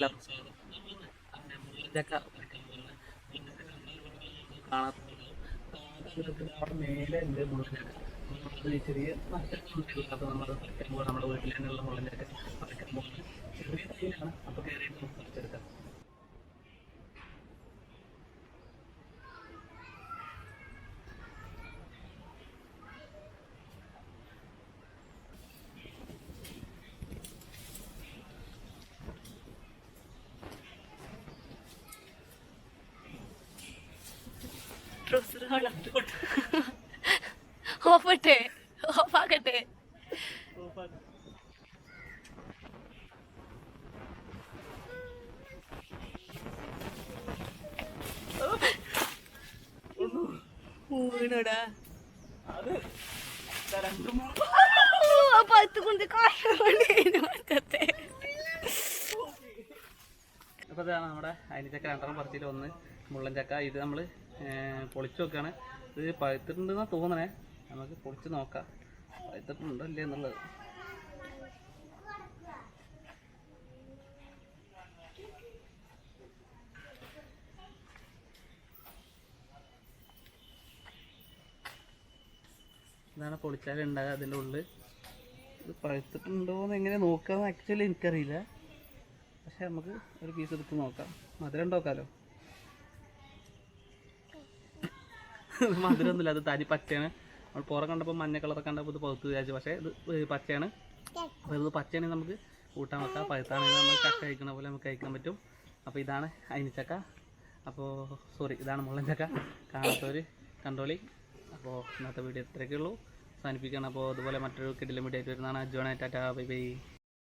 അങ്ങനെ മുള്ളഞ്ചക്ക പറിക്കാൻ പോകുന്നത് കാണാത്ത മേലെ ഉണ്ട് നമ്മളത് ചെറിയ പറിക്കാൻ പോകുന്നത് നമ്മുടെ വീട്ടിൽ തന്നെയുള്ള മുള്ളഞ്ചക്ക ஓப்பட்டு ஓப்பாக்கட்டு ஊனடா அது தரங்கும் பத்து குண்டு காட்டு അപ്പോൾ ഇതാണ് നമ്മുടെ അയിനിച്ചക്ക രണ്ടെണ്ണം പറിച്ചിൽ ഒന്ന് മുള്ളൻ ചക്ക. ഇത് നമ്മൾ പൊളിച്ചു നോക്കുകയാണ് ഇത് പഴുത്തിട്ടുണ്ടെന്നാണ് തോന്നണേ. നമുക്ക് പൊളിച്ച് നോക്കാം. പഴുത്തിട്ടുണ്ടോ ഇല്ലേ എന്നുള്ളത്. ഇതാണ് പൊളിച്ചാലുണ്ടാകുക അതിന്റെ ഉള്ളിൽ ഇത് പഴുത്തിട്ടുണ്ടോ എന്ന് എങ്ങനെ നോക്കുക ആക്ച്വലി എനിക്കറിയില്ല. നമുക്ക് ഒരു പീസ് എടുത്ത് നോക്കാം. മധുരം ഉണ്ടാക്കാലോ? മധുരമൊന്നുമില്ല അത് തരി പച്ചയാണ്. നമ്മൾ പുറം കണ്ടപ്പോൾ മഞ്ഞ കളർ കണ്ടപ്പോൾ ഇത് പഴുത്ത് വിചാരിച്ചു. പക്ഷേ ഇത് പച്ചയാണ്. അപ്പോൾ ഇത് പച്ചയാണെങ്കിൽ നമുക്ക് കൂട്ടാൻ വെക്കാം. പഴുത്താണെങ്കിൽ നമ്മൾ ചക്ക കഴിക്കണ പോലെ നമുക്ക് കഴിക്കാൻ പറ്റും. അപ്പോൾ ഇതാണ് അയിനിച്ചക്ക അപ്പോൾ സോറി ഇതാണ് മുള്ളൻ ചക്ക. കാണാത്തവർ കണ്ടോളി. അപ്പോൾ ഇന്നത്തെ വീഡിയോ ഇത്രയൊക്കെ ഉള്ളൂ. അവസാനിപ്പിക്കുകയാണ്. അപ്പോൾ അതുപോലെ മറ്റൊരു കിടിലം വീഡിയോ ആയിട്ട് വരുന്നതാണ്. അജ്വാനായിട്ട് ടാറ്റ ബൈ ബൈ.